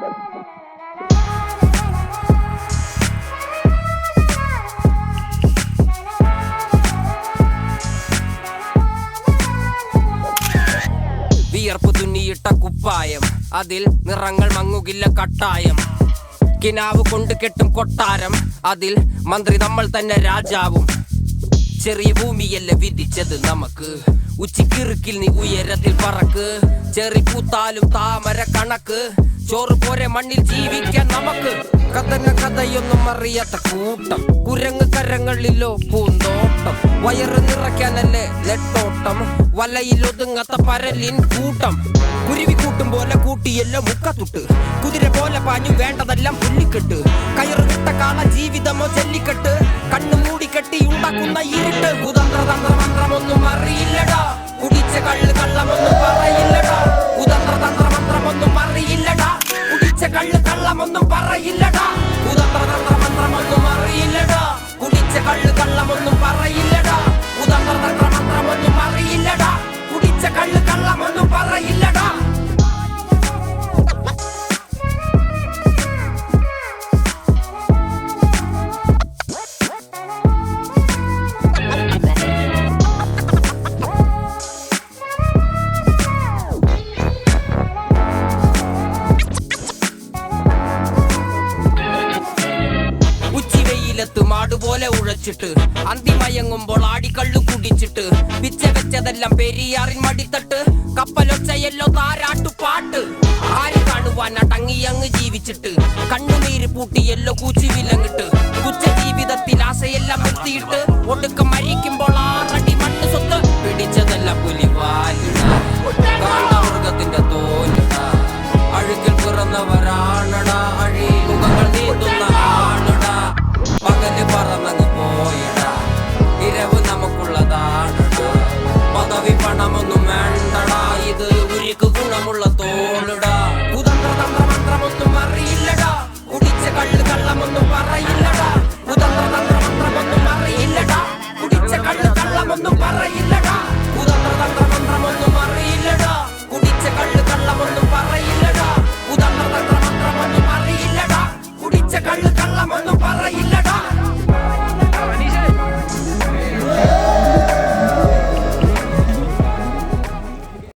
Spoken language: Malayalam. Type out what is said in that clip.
വിയർപ്പ് തുന്നിയിട്ട കുപ്പായം. അതിൽ നിറങ്ങൾ മങ്ങുകില്ല കട്ടായം. കിനാവ് കൊണ്ട് കെട്ടും കൊട്ടാരം. അതിൽ മന്ത്രി നമ്മൾ തന്നെ രാജാവും. ചെറിയ ഭൂമിയല്ല വിധിച്ചത് നമുക്ക്. ഉച്ചിക്കിറുക്കിൽ നീ ഉയരത്തിൽ പറക്ക്. ചെറി പൂത്താലും താമര കണക്ക്. ചോറ് പോരെ മണ്ണിൽ ജീവിക്കാൻ നമുക്ക്. കഥന കഥയൊന്നും അറിയാത്ത കൂട്ടം. കുരങ്ങ് കരങ്ങളിലോ പൂന്തോട്ടം. വയറ് നിറയ്ക്കാനല്ലേ നെട്ടോട്ടം. വലയിൽ ഒതുങ്ങാത്ത പരലിൻ കൂട്ടം. കുരുവി കൂട്ടും പോലെ കൂട്ടിയല്ലോ മുക്കത്തുട്ട്. കുതിര പോലെ പാഞ്ഞു വേണ്ടതെല്ലാം പുല്ലിക്കെട്ട്. കയറ് കിട്ട കാള ജീവിതമോ ചെല്ലിക്കെട്ട് കണ്ണു മൂടിക്കെട്ടി ഉണ്ടാക്കുന്ന ഇരുട്ട്. കുതന്ത്ര തന്ത്ര മന്ത്രമൊന്നും അറിയില്ലടാ. அறை இல்லடா മാടുപോലെ ഉഴച്ചിട്ട്. അന്തിമയങ്ങുമ്പോൾ ആടിക്കള്ളു കുടിച്ചിട്ട്. പിച്ച വെച്ചതെല്ലാം പെരിയാറിൻ മടിത്തട്ട്. കപ്പലൊച്ചയല്ലോ താരാട്ടു പാട്ട്. ആര് കാണുവാൻ അടങ്ങിയങ്ങ് ജീവിച്ചിട്ട്. കണ്ണുനീര് പൂട്ടിയല്ലോ കൂച്ചി വിലങ്ങിട്ട് കുച്ച ജീവിതത്തിൽ ആശയെല്ലാം എത്തിയിട്ട് ഒടുക്കം മരിക്കുമ്പോൾ ആറടി